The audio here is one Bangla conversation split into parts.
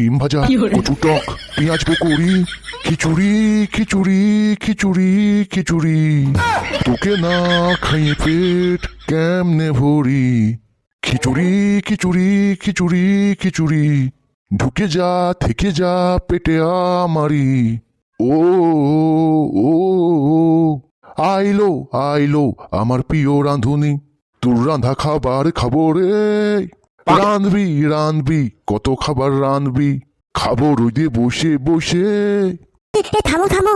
ডিম ভাজা কচু টক পেঁয়াজ পকৌড়ি খিচুড়ি খিচুড়ি খিচুড়ি খিচুড়ি। তোকে না খাইয়ে পেট কেমনে ভরি? খিচুড়ি খিচুড়ি খিচুড়ি খিচুড়ি। ঢুকে যা থেকে যা পেটে আমারি। ও ও। আইলো আইলো আমার প্রিয় রাঁধুনি। তোর রাঁধা খাবার খাব রে। রাঁধবি রাঁধবি কত খাবার রাঁধবি খাব রোদে বসে বসে। এ থামো থামো।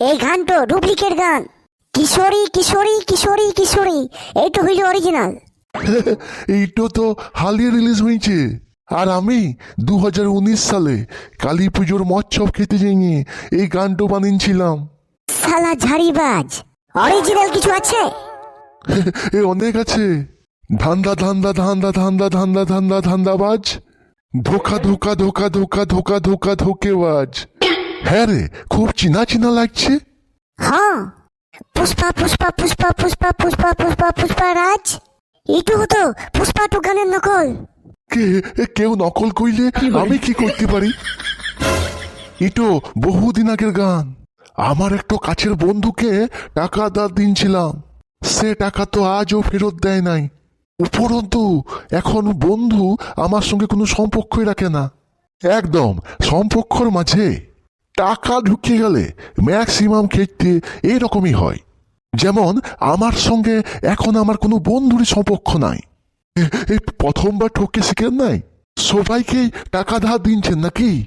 এই গান তো ডুপ্লিকেট গান। কিশোরী কিশোরী কিশোরী কিশোরী এইটা হইল অরিজিনাল এইটা তো হালিয়ে রিলিজ হয়েছে। আর আমি দু হাজার উনিশ সালে কালী পুজোর মৎসব খেতে যাইনি এই গানটা বানিয়েছিলাম। সালা ঝাড়িবাজ অরিজিনাল কিছু আছে? এ অনেক আছে। ধান্দা ধান্দা ধান্দা ধান্দা ধান্দা ধান্দা ধান্দাবাজ? ধোকা ধোকা ধোকা ধোকা ধোকা ধোকা ধোকেবাজ। হ্যাঁ রে খুব চিনা চিনা লাগছে। হ্যাঁ। পুষ্পা পুষ্পা পুষ্পা পুষ্পা পুষ্পা পুষ্পা পুষ্পা রাজ। এইটু হতো পুষ্পা টু গানের নকল। কে কেউ নকল কইলে আমি কি করতে পারি? এটো বহুদিন আগের গান। আমার একটু কাছের বন্ধুকে টাকা দাঁড় দিনছিলাম। সে টাকা তো আজও ফেরত দেয় নাই। উপরন্তু, এখন বন্ধু আমার সঙ্গে কোনো সম্পর্কই রাখে না। একদম, সম্পর্কর মাঝে টাকা ঢুকিয়ে গেলে ম্যাক্সিমাম ক্ষেত্রে এরকমই হয়। যেমন, আমার সঙ্গে এখন আমার কোনো বন্ধুরই সম্পর্ক নাই। এই প্রথমবার ঠকে শিখেন নাই? সবাইকে টাকা ধার দিনছেন নাকি?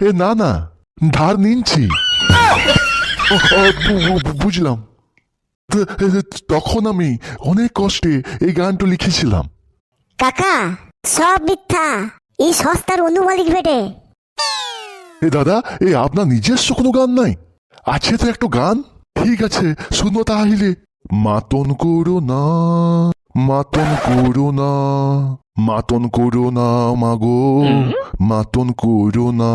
এ, না না, ধার নিনছি। বুঝলাম। তখন আমি অনেক কষ্টে এই গানটা লিখেছিলাম। কাকা সব মিথ্যা। এই সস্তার অনুমালিক বেটে। এ দাদা এ আপনার নিজস্ব কোনো গান নাই? আছে তো একটা গান? ঠিক আছে শুনো তাহলে। মাতন করো না মাতন করো না মাতন করো না মাগো মাতন করো না।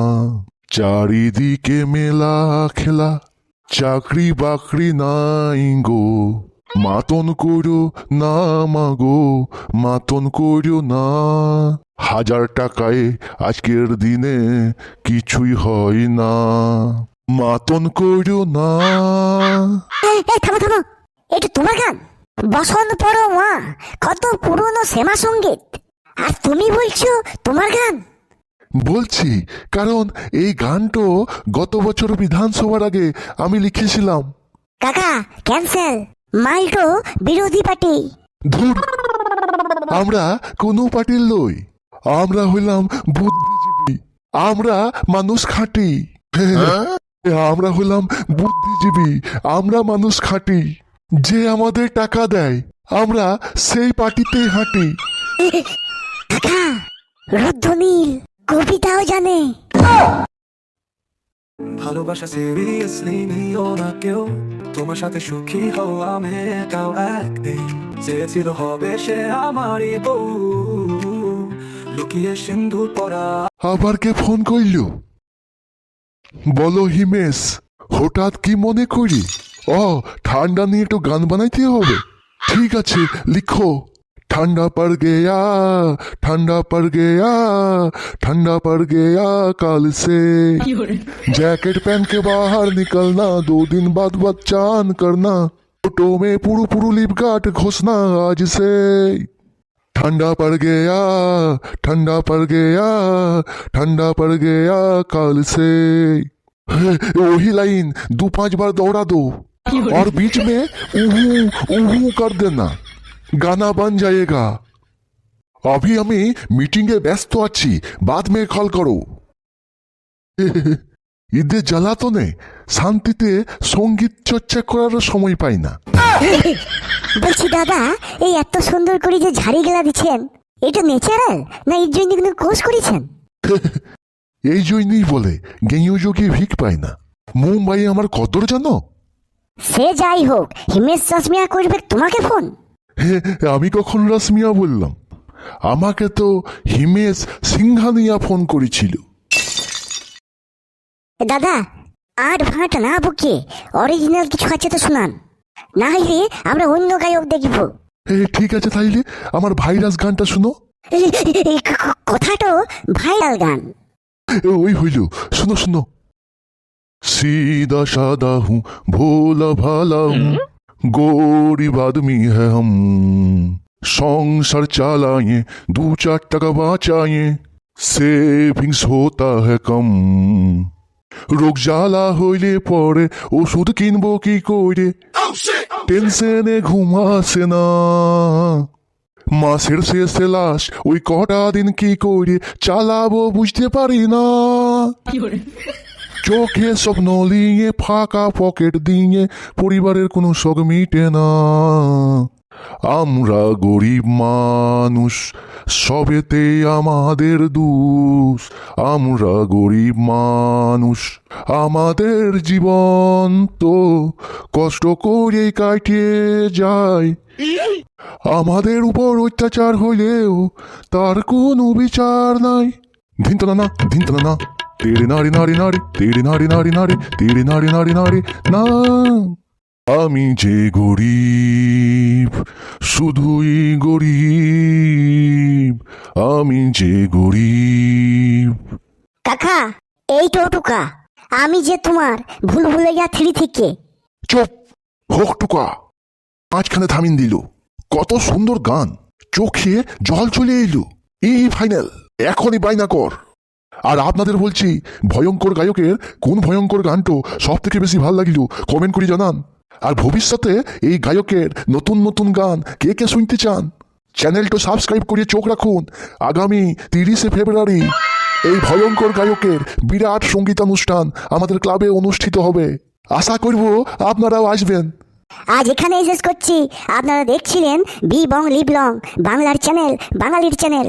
চারিদিকে মেলা খেলা। চাকরি বাকরি নাই গো। মাতন করো না মাগো মাতন করো না। হাজার টাকায় আজকের দিনে কিছুই হয় না। মাতন করো না। এই, থামো থামো। এটা তোমার গান? বসন্ত পড়ো মা কত পুরনো শ্যামা সংগীত আর তুমি বলছো তোমার গান? বলছি কারণ এই গানটো গত বছর বিধানসভার আগে আমি লিখেছিলাম। কাকা ক্যান্সেল মাল্টো বিরোধী পার্টি। ধুর আমরা কোনো পার্টির লই আমরা হইলাম বুদ্ধিজীবী। আমরা মানুষ খাঁটি। আমরা হইলাম বুদ্ধিজীবী। আমরা মানুষ খাঁটি। যে আমাদের টাকা দেয় আমরা সেই পার্টিতে হাঁটি। কাকা কবিতাও জানে। ভালোবাসা সিরিয়াসলি নিও না কেউ। তোমার সাথে সুখী হও আমি একাও একদিন। চেয়েছিল হবে সে আমারই বউ। লুকিয়ে সিন্ধুর পরা। আবার কে ফোন কইল? বলো হিমেশ হঠাৎ কি মনে করি? ও ঠান্ডা নিয়ে একটু গান বানাইতে হবে। ঠিক আছে লিখো। ठंडा पड़ गया, ठंडा पड़ गया, ठंडा पड़ गया कल से। जैकेट पहन के बाहर निकलना, दो दिन बाद बाद चान करना, फ़ोटो में पुरु पुरु लिप गाट घोषणा आज से। ठंडा पड़ गया, ठंडा पड़ गया, ठंडा पड़ गया कल से। वही लाइन, दो पाँच बार दौड़ा दो, और बीच में उहू उहू कर देना। गाना बन जाएगा अभी আমি মিটিংয়ে ব্যস্ত আছি বাদ মে কল করো ঈদের জ্বালাতনে শান্তিতে সঙ্গীত চর্চা করারও সময় পাই না বলছি দাদা এই এত সুন্দর করে যে ঝাড়ি গেলা দিচ্ছেন এটা ন্যাচারাল না এর জন্য কোনো কোর্স করেছেন এই জন্যই বলে গেঁয়ু যোগে ভিক পায় না মুম্বাই আমার কদর জানো সে যাই হোক হিমেশ চাষমিয়া করবে তোমাকে ফোন হে আমি কখন রাসমিয়া বললাম আমাকে তো হিমেশ সিংহানিয়া ফোন করেছিল দাদা আর ভাঁট না বুকে অরিজিনাল কিছু আছে তো শোনান না হইলে আমরা অন্য গায়ক দেখব এ ঠিক আছে তাইলে আমার ভাইরাস গানটা শুনো এই ক- ক- কথাটা ভাইরাল গান ওই হইল শুনো শুনো सीधा सादा हूँ भोला भाला हूँ গরিব আদমি হম সংসার চালায়ে, দু চার টাকা বাঁচায়ে সেভিংস হোতা হ্যাঁ কম। রোগ জ্বালা হইলে পরে ওষুধ কিনবো কি করে টেনশনে ঘুম আসে না। মাসের শেষে লাশ, ওই কটা দিন কি করে চালাবো বুঝতে পারি না। চোখে স্বপ্ন নিয়ে, ফাঁকা পকেট দিয়ে পরিবারের কোনো শখ মিটে না। আমরা গরিব মানুষ, সবেতে আমাদের দুষ। আমরা গরিব মানুষ, আমাদের জীবন তো কষ্ট করে কাটিয়ে যায়। আমাদের উপর অত্যাচার হইলেও তার কোনো বিচার নাই। ধিন্তনা না ধিন্তনা না তেরে নারী নারী নারী তেরে নারী নারী নারী তেরে নারী নারী নারী না আমি যে গরিব শুধুই গরিব। আমি যে গরিব। কাকা এই টোটুকা আমি যে তোমার ভুল ভুলে গিয়া থ্রি থেকে। চুপ হোক টুকা মাঝখানে থামিন দিল। কত সুন্দর গান। চোখে জল চলে এলো। এই ফাইনাল এখনই বাইনা কর। আর আপনাদের বলছি, ভয়ঙ্কর গায়কের কোন ভয়ঙ্কর গানটো সব থেকে বেশি ভালো লাগিল কমেন্ট করে জানান। আর ভবিষ্যতে এই গায়কের নতুন নতুন গান কে কে শুনতে চান, চ্যানেলটা সাবস্ক্রাইব করে চোখ রাখুন। আগামী তিরিশে ফেব্রুয়ারি এই ভয়ঙ্কর গায়কের বিরাট সঙ্গীতানুষ্ঠান আমাদের ক্লাবে অনুষ্ঠিত হবে। আশা করব আপনারাও আসবেন। আজ এখানেই শেষ করছি। আপনারা দেখছিলেন বি বং লিব লং, বাংলার চ্যানেল, বাঙালির চ্যানেল।